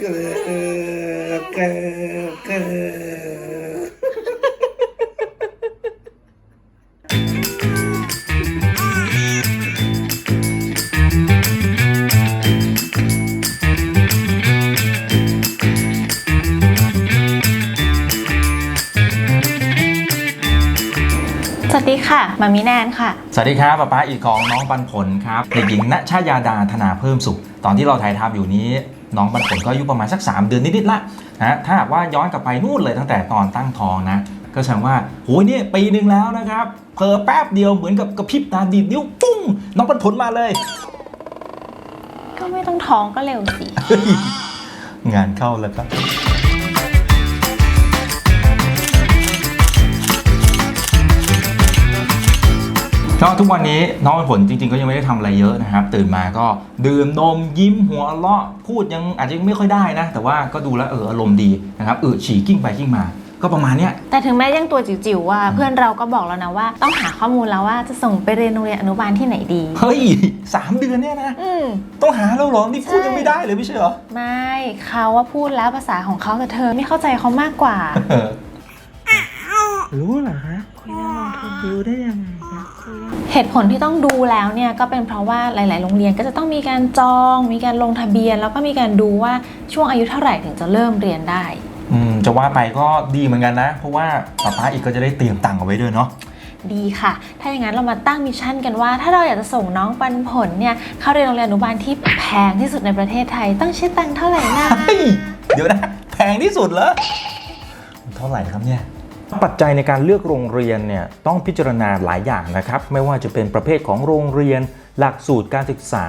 เกิดเกิดเกิดสวัสดีค่ะมามิแนนค่ะ สวัสดีครับป้าป้าอีกของน้องปันผลครับเด็กหญิงณชายาดาธนาเพิ่มสุข ตอนที่เราถ่ายทำอยู่นี้ น้องปันผลก็อายุประมาณสัก 3 เดือนนิดๆละนะถ้าหากว่าย้อนกลับไปนู่นเลยตั้งแต่ตอนตั้งท้องนะก็แสดงว่าโหยนี่ปีหนึ่งแล้วนะครับเพอแป๊บเดียวเหมือนกับกระพริบตาดีดนิ้วปุ้งน้องปันผลมาเลย ก็ไม่ต้องท้องก็เร็วสิ งานเข้าแล้วครับ ก็ทุกวันนี้น้องผลจริง ๆ ก็ยังไม่ได้ทำอะไรเยอะนะครับ ตื่นมาก็ดื่มนมยิ้มหัวเราะพูดยังอาจจะยังไม่ค่อยได้นะ แต่ว่าก็ดูแล้วเอออารมณ์ดีนะครับเออฉี่กิ้งไปกิ้งมาก็ประมาณเนี้ยแต่ถึงแม้ยังตัวจิ๋วๆว่าเพื่อนเราก็บอกแล้วนะว่า ต้องหาข้อมูลแล้วว่าจะส่งไปเรียนโรงเรียนอนุบาลที่ไหนดี เฮ้ยสามเดือนเนี่ยนะอืมต้องหาแล้วเหรอ นี่พูดใช่ยังไม่ได้เลยไม่ใช่เหรอ ไม่เขาว่าพูดแล้วภาษาของเขาแต่เธอไม่เข้าใจเขามากกว่า รู้เหรอฮะคุยเรื่องลงทุนดูได้ยังไงครับ เหตุผลที่ต้องดูแล้วเนี่ยก็เป็นเพราะว่าหลาย ๆ โรงเรียนก็จะต้องมีการจอง มีการลงทะเบียน แล้วก็มีการดูว่าช่วงอายุเท่าไหร่ถึงจะเริ่มเรียนได้ อืมจะว่าไปก็ดีเหมือนกันนะ เพราะว่าป้าป้าอีกก็จะได้เตรียมตังค์เอาไว้ด้วยเนาะดีค่ะ ถ้าอย่างนั้นเรามาตั้งมิชชั่นกันว่า ถ้าเราอยากจะส่งน้องปันผลเนี่ยเข้าเรียนโรงเรียนอนุบาลที่แพงที่สุดในประเทศไทยต้องใช้ตังค์เท่าไหร่นะเฮ้ยเดี๋ยวนะ แพงที่สุดเหรอเท่าไหร่ครับเนี่ย ปัจจัยในการเลือกโรงเรียนเนี่ยต้องพิจารณาหลายอย่างนะครับ ไม่ว่าจะเป็นประเภทของโรงเรียน หลักสูตรการศึกษา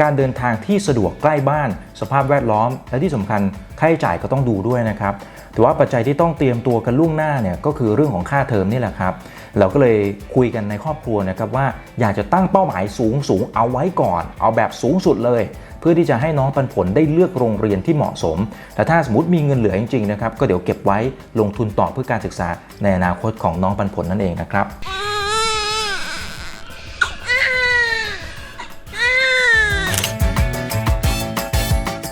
การเดินทางที่สะดวกใกล้บ้าน สภาพแวดล้อม และที่สำคัญค่าใช้จ่ายก็ต้องดูด้วยนะครับแต่ว่าปัจจัยที่ต้องเตรียมตัวกันล่วงหน้าเนี่ยก็คือเรื่องของค่าเทอมนี่แหละครับ เราก็เลยคุยกันในครอบครัวนะครับว่าอยากจะตั้งเป้าหมายสูงสูงๆเอาไว้ก่อน เอาแบบสูงสุดเลย เพื่อที่จะให้น้องปันผลได้เลือกโรงเรียนที่เหมาะสม แต่ถ้าสมมติมีเงินเหลือจริงๆนะครับก็เดี๋ยวเก็บไว้ลงทุนต่อเพื่อการศึกษาในอนาคตของน้องปันผลนั่นเองนะครับ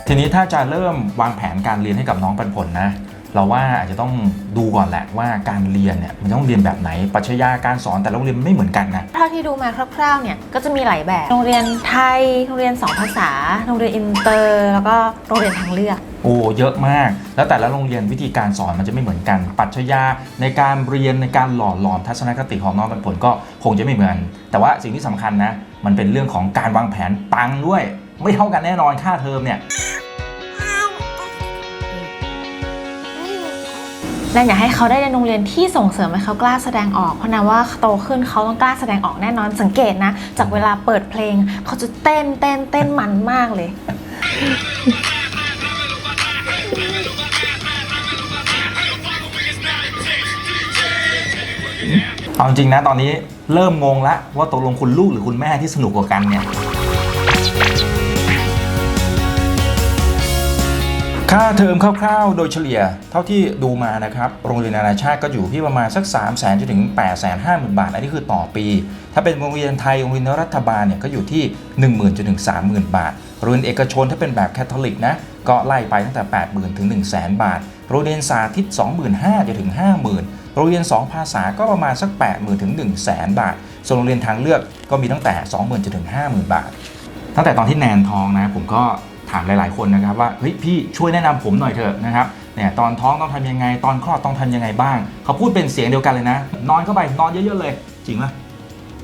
ทีนี้ถ้าจะเริ่มวางแผนการเรียนให้กับน้องปันผลนะ เราว่าอาจจะต้องดูก่อนแหละว่าการเรียนเนี่ยมันต้องเรียนแบบไหนปรัชญาการสอนแต่ละโรงเรียนมันไม่เหมือนกันนะเท่าที่ดูมาคร่าวๆเนี่ยก็จะมีหลายแบบ โรงเรียนไทย โรงเรียนสองภาษา โรงเรียนอินเตอร์ แล้วก็โรงเรียนทางเลือก โอ้เยอะมาก แล้วแต่ละโรงเรียนวิธีการสอนมันจะไม่เหมือนกันปรัชญาในการเรียนในการหล่อหลอมทัศนคติของน้องปันผลก็คงจะไม่เหมือน แต่ว่าสิ่งที่สำคัญนะมันเป็นเรื่องของการวางแผนตังค์ด้วย ไม่เท่ากันแน่นอนค่าเทอมเนี่ย แนนอยากให้เขาได้เรียนโรงเรียนที่ส่งเสริมให้เขากล้าแสดงออก เพราะนะว่าโตขึ้นเขาต้องกล้าแสดงออกแน่นอนสังเกตนะ จากเวลาเปิดเพลง เขาจะเต้นเต้นเต้นมันมากเลย เอาจริงนะตอนนี้เริ่มงงแล้วว่าตกลงคุณลูกหรือคุณแม่ที่สนุกกว่ากันเนี่ย ค่าเทอมคร่าวๆ โดยเฉลี่ยเท่าที่ดูมานะครับ โรงเรียนนานาชาติก็อยู่ที่ประมาณสัก 3 0 0 0 0 0จนถึง 8 5 0 0 0 0 บาท อันนี้คือต่อปี ถ้าเป็นโรงเรียนไทย โรงเรียนรัฐบาลเนี่ยก็อยู่ที่ 10,000จนถึง 30,000 บาท โรงเรียนเอกชนถ้าเป็นแบบแคทอลิกนะ ก็ไล่ไปตั้งแต่ 80,000 ถึง 1 0 0 0 0 0 บาท โรงเรียนสาธิต 25,000จนถึง 50,000 โรงเรียน 2 ภาษาก็ประมาณสัก 80,000 ถึง 1 0 0 0 0 0 บาท ส่วนโรงเรียนทางเลือกก็มีตั้งแต่ 20,000จนถึง 50,000 บาท ตั้งแต่ตอนที่แนนทองนะผมก็ ถามหลาย ๆ คนนะครับว่าเฮ้ยพี่ช่วยแนะนำผมหน่อยเถอะนะครับเนี่ยตอนท้องต้องทำยังไง ตอนคลอดต้องทำยังไงบ้าง เขาพูดเป็นเสียงเดียวกันเลยนะ นอนเข้าไปนอนเยอะ ๆ เลย จริงไหม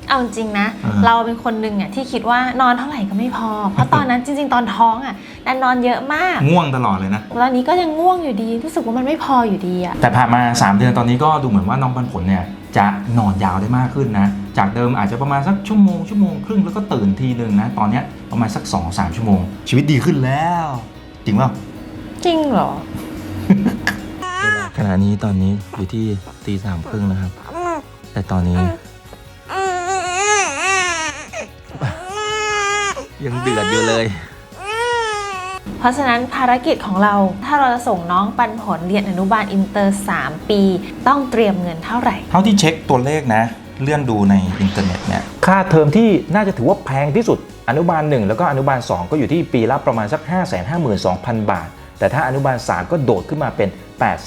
เอาจริงๆนะ อ่า เราเป็นคนหนึ่งอะที่คิดว่านอนเท่าไหร่ก็ไม่พอ เพราะตอนนั้นจริง ๆ ตอนท้องอะแนนนอนเยอะมากง่วงตลอดเลยนะตอนนี้ก็ยังง่วงอยู่ดีรู้สึกว่ามันไม่พออยู่ดีอะแต่ผ่านมา 3 เดือนตอนนี้ก็ดูเหมือนว่าน้องปันผลเนี่ยจะนอนยาวได้มากขึ้นนะ จากเดิมอาจจะประมาณสักชั่วโมงชั่วโมงครึ่งแล้วก็ตื่นทีหนึ่งนะ ตอนเนี้ยประมาณสัก2-3ชั่วโมง ชีวิตดีขึ้นแล้ว จริงเปล่าจริงเหรอ ขณะนี้ตอนนี้อยู่ที่ตีสามครึ่งนะครับ แต่ตอนนี้ ยังเดือดอยู่เลย เพราะฉะนั้นภารกิจของเราถ้าเราจะส่งน้องปันผลเรียนอนุบาลอินเตอร์ 3 ปี ต้องเตรียมเงินเท่าไหร่ เท่าที่เช็คตัวเลขนะ เลื่อนดูในอินเทอร์เน็ตเนี่ย ค่าเทอมที่น่าจะถือว่าแพงที่สุด อนุบาล 1 แล้วก็อนุบาล 2 ก็อยู่ที่ปีละประมาณสัก 5 5 2 0 0 0 บาท แต่ถ้าอนุบาล 3 ก็โดดขึ้นมาเป็น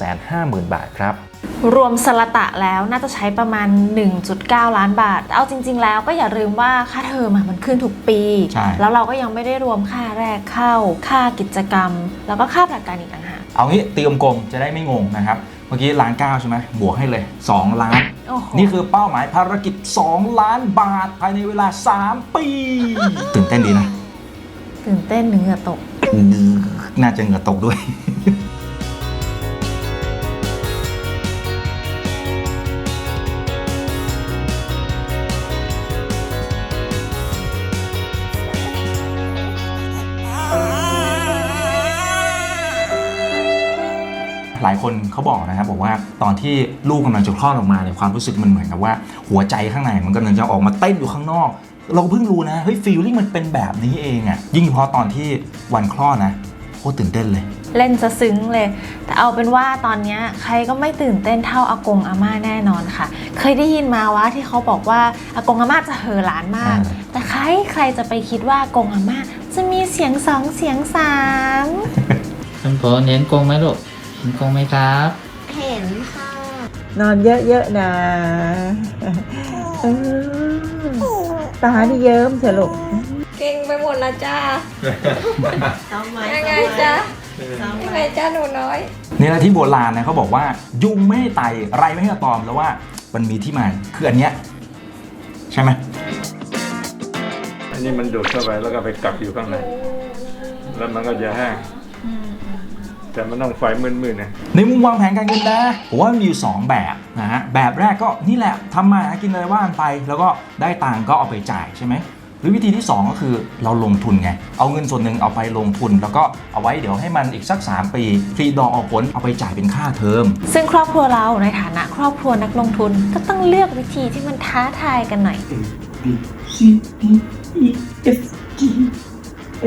850,000 บาทครับ รวมสละตะแล้วน่าจะใช้ประมาณ 1.9 ล้านบาท เอาจริง ๆ แล้วก็อย่าลืมว่าค่าเทอมอะมันขึ้นทุกปีใช่แล้วเราก็ยังไม่ได้รวมค่าแรกเข้า ค่ากิจกรรม แล้วก็ค่าประกันอีกต่างหากเอางี้ตีกลมๆจะได้ไม่งงนะครับ เมื่อกี้ล้านเก้าใช่ไหมบวกให้เลย 2 ล้านโอ้โหนี่คือเป้าหมายภารกิจ 2 ล้านบาทภายในเวลา 3 ปี ตื่นเต้นดีนะ ตื่นเต้นเหนือตก น่าจะเหงื่อตกด้วยายคนเขาบอกนะครับบอกว่าตอนที่ลูกกำลังจะคลอดออกมาเนี่ยความรู้สึกมันเหมือนกับว่า หัวใจข้างในมันกำลังจะออกมาเต้นอยู่ข้างนอก เราเพิ่งรู้นะเฮ้ยฟีลลิ่งมันเป็นแบบนี้เองอะ่ะยิ่งเฉพาะตอนที่วันคลอดนะโคตรตื่นเต้นเลย เล่นจะซึ้งเลย แต่เอาเป็นว่าตอนเนี้ยใครก็ไม่ตื่นเต้นเท่าอากงอาม่าแน่นอนค่ะ เคยได้ยินมาว่าที่เขาบอกว่าอากงอาม่าจะเห่อหลานมากอ่าแต่ใครใครจะไปคิดว่าอากงอาม่าจะมีเสียงสองเสียงสามคุณฝนเห็นกงไหมลูก เห็นกงไหมครับ เห็นค่ะนอนเยอะๆนะเออตาที่เยิ้มเถอะลูกเก่งไปหมดละจ้าทำไมยังไงจ๊ะยังไงจ้าหนูน้อยนี่แหละที่โบราณนะเขาบอกว่า ยุงไม่ให้ไต่ไรไม่ให้ตอมแล้วว่า มันมีที่มาคืออันเนี้ยใช่ไหมอันนี้มันดูดเข้าไปแล้วก็ไปกักอยู่ข้างในแล้วมันก็จะแห้ง แต่มันต้องไฟมืดๆนะ ในมุมวางแผนการเงินนะผมว่ามันมีอยู่ 2 แบบนะฮะ แบบแรกก็นี่แหละทำมาหากินอะไรว่านไป แล้วก็ได้ตังค์ก็เอาไปจ่ายใช่ไหมหรือวิธีที่ 2 ก็คือเราลงทุนไง เอาเงินส่วนหนึ่งเอาไปลงทุน แล้วก็เอาไว้เดี๋ยวให้มันอีกสัก 3 ปีฟรีดอกออกผลเอาไปจ่ายเป็นค่าเทอม ซึ่งครอบครัวเราในฐานะ ครอบครัวนักลงทุนก็ต้องเลือกวิธีที่มันท้าทายกันหน่อย B C D E F G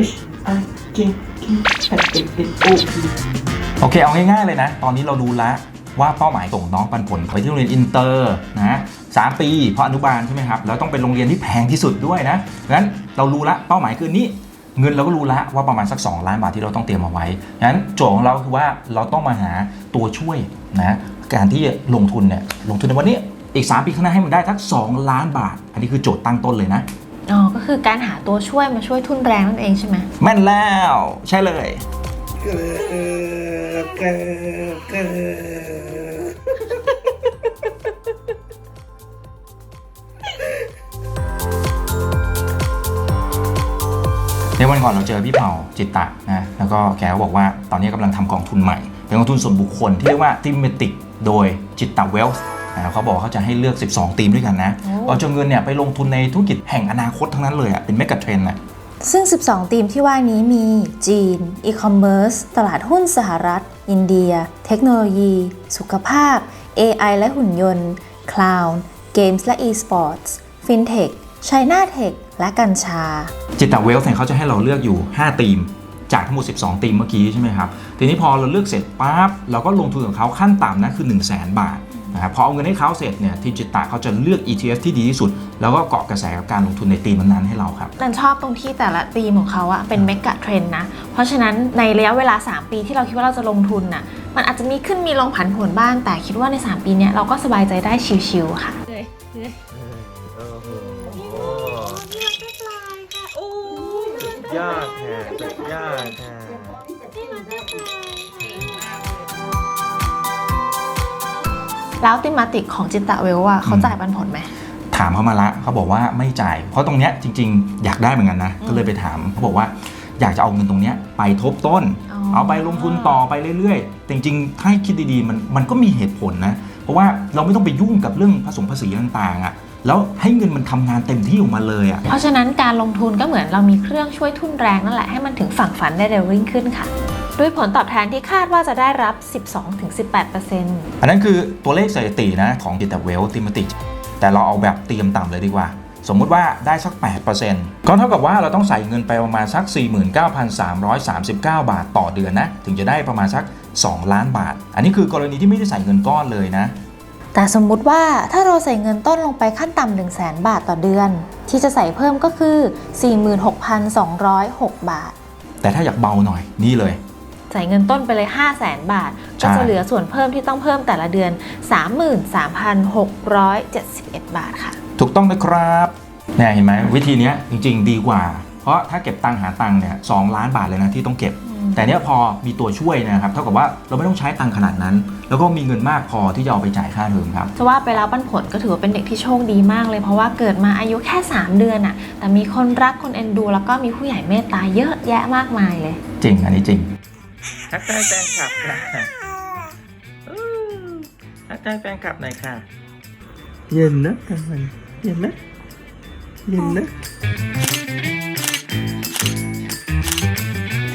H I J K L M N O P โอเคเอาง่ายๆเลยนะ ตอนนี้เราดูแล้วว่าเป้าหมายส่งน้องปันผลไปที่โรงเรียนอินเตอร์นะสามปีเพราะอนุบาลใช่ไหมครับ แล้วต้องเป็นโรงเรียนที่แพงที่สุดด้วยนะงั้นเรารู้ละเป้าหมายคือนี้เงินเราก็รู้ละว่าประมาณสัก 2 ล้านบาทที่เราต้องเตรียมเอาไว้งั้นโจทย์ของเราคือว่าเราต้องมาหาตัวช่วยนะการที่ลงทุนเนี่ยลงทุนในวันนี้อีก 3 ปีข้างหน้าให้มันได้ทัก 2 ล้านบาท อันนี้คือโจทย์ตั้งต้นเลยนะ อ๋อ ก็คือการหาตัวช่วยมาช่วยทุนแรงนั่นเองใช่ไหมแม่นแล้วใช่เลย เกิบเกิบเกิบในวันก่อนเราเจอพี่เผาจิตตะนะแล้วก็แกก็บอกว่าตอนนี้กำลังทำกองทุนใหม่ เป็นกองทุนส่วนบุคคลที่เรียกว่าทีมเมติกโดยจิตตะเวลส์นะ เขาบอกเขาจะให้เลือก 12 ทีมด้วยกันนะโอ้เอาจนเงินเนี่ยไปลงทุนในธุรกิจแห่งอนาคตทั้งนั้นเลยอะเป็นเมกะเทรนด์อะซึ่ง 12 ทีมที่ว่านี้มีจีน อีคอมเมิร์ซ ตลาดหุ้นสหรัฐ อินเดีย เทคโนโลยี สุขภาพ AI และหุ่นยนต์ คลาวด์ เกมส์และ e-sports ฟินเทค China Tech และกัญชา จิตตะเวลส์เนี่ยเขาจะให้เราเลือกอยู่ 5 ทีม จากทั้งหมด 12 ทีมเมื่อกี้ใช่ไหมครับ ทีนี้พอเราเลือกเสร็จปั๊บ เราก็ลงทุนกับเขาขั้นต่ำนะคือ 1 0 0 0 0แบาท นะครับพอเอาเงินให้เขาเสร็จเนี่ยทีมจิตตะเขาจะเลือก ETF ที่ดีที่สุด แล้วก็เกาะกระแสกับการลงทุนในทีมนั้นๆให้เราครับนันชอบตรงที่แต่ละธีมของเขาอะเป็นเมกะเทรนนะ เพราะฉะนั้นในระยะเวลา 3 ปีที่เราคิดว่าเราจะลงทุนน่ะมันอาจจะมีขึ้นมีลงผันผวนบ้าง แต่คิดว่าใน 3 ปีเนี้ยเราก็สบายใจได้ชิวๆค่ะ ยากแค่ยากแค่ แล้วติมาติกของจิตตะเวลอะเขาจ่ายปันผลไหมถามเขามาละเขาบอกว่าไม่จ่าย เพราะตรงเนี้ยจริง ๆ อยากได้เหมือนกันนะก็เลยไปถามเขาบอกว่าอยากจะเอาเงินตรงเนี้ยไปทบต้นอ๋อเอาไปลงทุนต่อไปเรื่อยๆ แต่จริงๆ ถ้าให้คิดดีๆมันมันก็มีเหตุผลนะ เพราะว่าเราไม่ต้องไปยุ่งกับเรื่องผสมภาษีต่างๆอะ่ะแล้วให้เงินมันทำงานเต็มที่ออกมาเลยอะเพราะฉะนั้นการลงทุนก็เหมือนเรามีเครื่องช่วยทุนแรงนั่นแหละให้มันถึงฝั่งฝันได้เร็วยิ่งขึ้นค่ะ ด้วยผลตอบแทนที่คาดว่าจะได้รับ 12-18%อันนั้นคือตัวเลขสถิตินะของดิจิตเวลติมติแต่เราเอาแบบเตรียมต่ำเลยดีกว่า สมมุติว่าได้สัก 8%ก็เท่ากับว่าเราต้องใส่เงินไปประมาณสัก 49,339 บาทต่อเดือนนะ ถึงจะได้ประมาณสัก 2 ล้านบาท อันนี้คือกรณีที่ไม่ได้ใส่เงินก้อนเลยนะแต่สมมุติว่าถ้าเราใส่เงินต้นลงไปขั้นต่ำ1 0 0 0 0แบาทต่อเดือน ที่จะใส่เพิ่มก็คือ 46,206 บาท แต่ถ้าอยากเบาหน่อยนี่เลย จ่ายเงินต้นไปเลย 5 0 0แสนบาทใช่ก็จะเหลือส่วนเพิ่มที่ต้องเพิ่มแต่ละเดือน 33,671 บาทค่ะ ถูกต้องนะครับเนี่ยเห็นไหมวิธีเนี้ยจริง ๆ ดีกว่า เพราะถ้าเก็บตังค์หาตังค์เนี่ยสล้านบาทเลยนะที่ต้องเก็บ แต่เนี้ยพอมีตัวช่วยนะครับเท่ากับว่าเราไม่ต้องใช้ตังค์ขนาดนั้น แล้วก็มีเงินมากพอที่จะเอาไปจ่ายค่าเทอมครับจะว่าไปแล้วปั้นผลก็ถือว่าเป็นเด็กที่โชคดีมากเลยเพราะว่าเกิดมาอายุแค่ 3 เดือนอะแต่มีคนรักคนเอ็นดู แล้วก็มีผู้ใหญ่เมตตาเยอะแยะมากมายเลย จริงอันนี้จริง ทักทายแฟนคลับค่ะทักทายแฟนคลับหน่อยค่ะ เย็นนะกลางวันเย็นนะเย็นนะ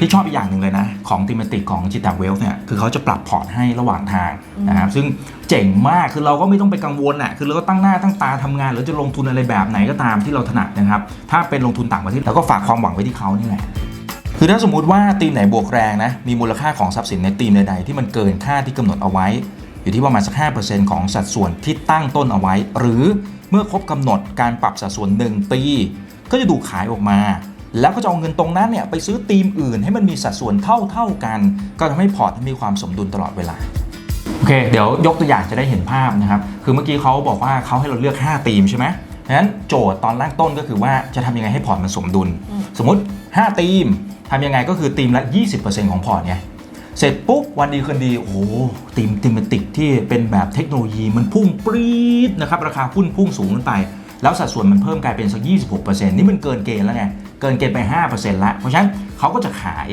ที่ชอบอีกอย่างหนึ่งเลยนะ ของติมติกของจิตตเวลเนี่ยคือเขาจะปรับพอร์ตให้ระหว่างทางนะครับซึ่งเจ๋งมากคือเราก็ไม่ต้องไปกังวลอะคือเราก็ตั้งหน้าตั้งตาทำงาน หรือจะลงทุนอะไรแบบไหนก็ตามที่เราถนัดนะครับ ถ้าเป็นลงทุนต่างประเทศเราก็ฝากความหวังไว้ที่เขานี่แหละ คือถ้าสมมุติว่าทีมไหนบวกแรงนะมีมูลค่าของทรัพย์สินในทีมใดๆที่มันเกินค่าที่กำหนดเอาไว้ อยู่ที่ประมาณสัก 5%ของสัดส่วนที่ตั้งต้นเอาไว้ หรือเมื่อครบกำหนดการปรับสัดส่วน1ปีก็จะดูขายออกมา แล้วก็จะเอาเงินตรงนั้นเนี่ยไปซื้อทีมอื่นให้มันมีสัดส่วนเท่าเท่าๆกัน ก็ทำให้พอร์ตมีความสมดุลตลอดเวลาโอเค เดี๋ยวยกตัวอย่างจะได้เห็นภาพนะครับคือเมื่อกี้เขาบอกว่าเขาให้เราเลือก5ทีมใช่ไหม ดังนั้นโจทย์ตอนแรกต้นก็คือว่าจะทำยังไงให้พอร์ตมันสมดุลอืมสมมติ 5 ทีมทำยังไงก็คือทีมละ 20%ของพอร์ตไงเสร็จปุ๊บวันดีคืนดี โอ้โหทีมทีมติกที่เป็นแบบเทคโนโลยีมันพุ่งปรี๊ดนะครับ ราคาหุ้นพุ่งสูงขึ้นไป แล้วสัดส่วนมันเพิ่มกลายเป็นสัก 26%นี่มันเกินเกณฑ์แล้วไง เกินเกณฑ์ไป 5%แล้วเพราะฉะนั้นเขาก็จะขาย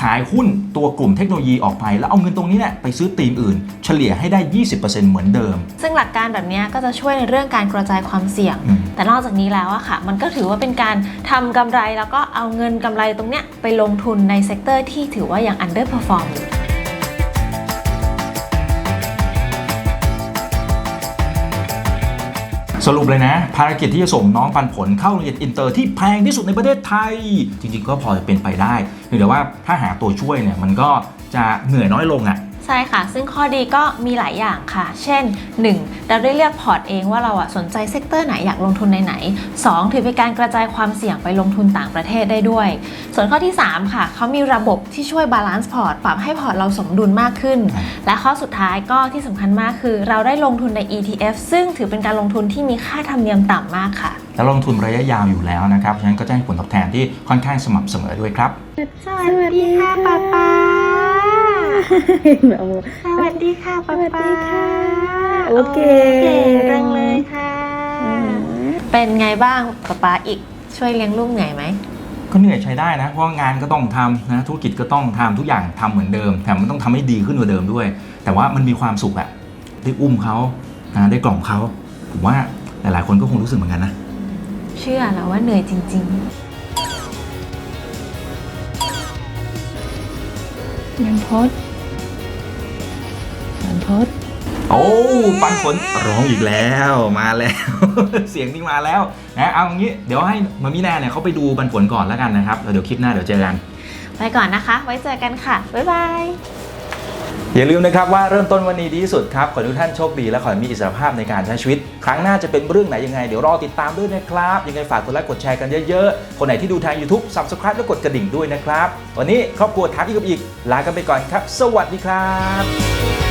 ขายหุ้นตัวกลุ่มเทคโนโลยีออกไป แล้วเอาเงินตรงนี้เนี่ยไปซื้อทีมอื่น เฉลี่ยให้ได้ 20%เหมือนเดิม ซึ่งหลักการแบบเนี้ยก็จะช่วยในเรื่องการกระจายความเสี่ยง อืม แต่นอกจากนี้แล้วอะค่ะ มันก็ถือว่าเป็นการทำกำไรแล้วก็เอาเงินกำไรตรงเนี้ยไปลงทุนในเซกเตอร์ที่ถือว่ายัง underperform อยู่ สรุปเลยนะ ภารกิจที่จะส่งน้องปันผลเข้าโรงเรียนอินเตอร์ที่แพงที่สุดในประเทศไทย จริง ๆ ก็พอจะเป็นไปได้เพียงแต่ว่าถ้าหาตัวช่วยเนี่ยมันก็จะเหนื่อยน้อยลงอะ่ะ ใช่ค่ะ ซึ่งข้อดีก็มีหลายอย่างค่ะ เช่น 1. เราได้เลือกพอร์ตเองว่าเราอะสนใจเซกเตอร์ไหนอยากลงทุนในไหน 2. ถือเป็นการกระจายความเสี่ยงไปลงทุนต่างประเทศได้ด้วย ส่วนข้อที่ 3 ค่ะ เขามีระบบที่ช่วยบาลานซ์พอร์ตปรับให้พอร์ตเราสมดุลมากขึ้น และข้อสุดท้ายก็ที่สำคัญมากคือ เราได้ลงทุนใน ETF ซึ่งถือเป็นการลงทุนที่มีค่าธรรมเนียมต่ำมากค่ะ แล้วลงทุนระยะยาวอยู่แล้วนะครับฉะนั้นก็จะให้ผลตอบแทนที่ค่อนข้างสม่ำเสมอด้วยครับสวัสดีค่ะป๊าป๊า เอามือสวัสดีค่ะป๊าป๊าโอเคเก่งจังเลยค่ะ เป็นไงบ้างป๊าป๊าอีกช่วยเลี้ยงลูกเหนื่อยไหมก็เหนื่อยใช้ได้นะ เพราะว่างานก็ต้องทำนะธุรกิจก็ต้องทำทุกอย่างทำเหมือนเดิมแถมมันต้องทำให้ดีขึ้นกว่าเดิมด้วย แต่ว่ามันมีความสุขอะได้อุ้มเขานะได้กล่อมเขาผมว่าหลายๆคนก็คงรู้สึกเหมือนกันนะ เชื่อแล้วว่าเหนื่อยจริงๆนันทศ นันทศโอ้ปันผลร้องอีกแล้วมาแล้ว เสียงนี่มาแล้วนะเอางี้เดี๋ยวให้มามิแน่เนี่ยเขาไปดูปันผลก่อนแล้วกันนะครับแล้วเดี๋ยวคลิปหน้าเดี๋ยวเจอกัน ไปก่อนนะคะ ไว้เจอกันค่ะ บ๊ายบายอย่าลืมนะครับว่าเริ่มต้นวันนี้ดีที่สุดครับ ขอให้ทุกท่านโชคดีและขอให้มีอิสรภาพในการใช้ชีวิต ครั้งหน้าจะเป็นเรื่องไหนยังไง เดี๋ยวรอติดตามด้วยนะครับ ยังไงฝากกดไลค์กดแชร์กันเยอะๆ คนไหนที่ดูทาง YouTube Subscribe และกดกระดิ่งด้วยนะครับวันนี้ครอบครัวทักอีกกับอีก ลากันไปก่อนครับ สวัสดีครับ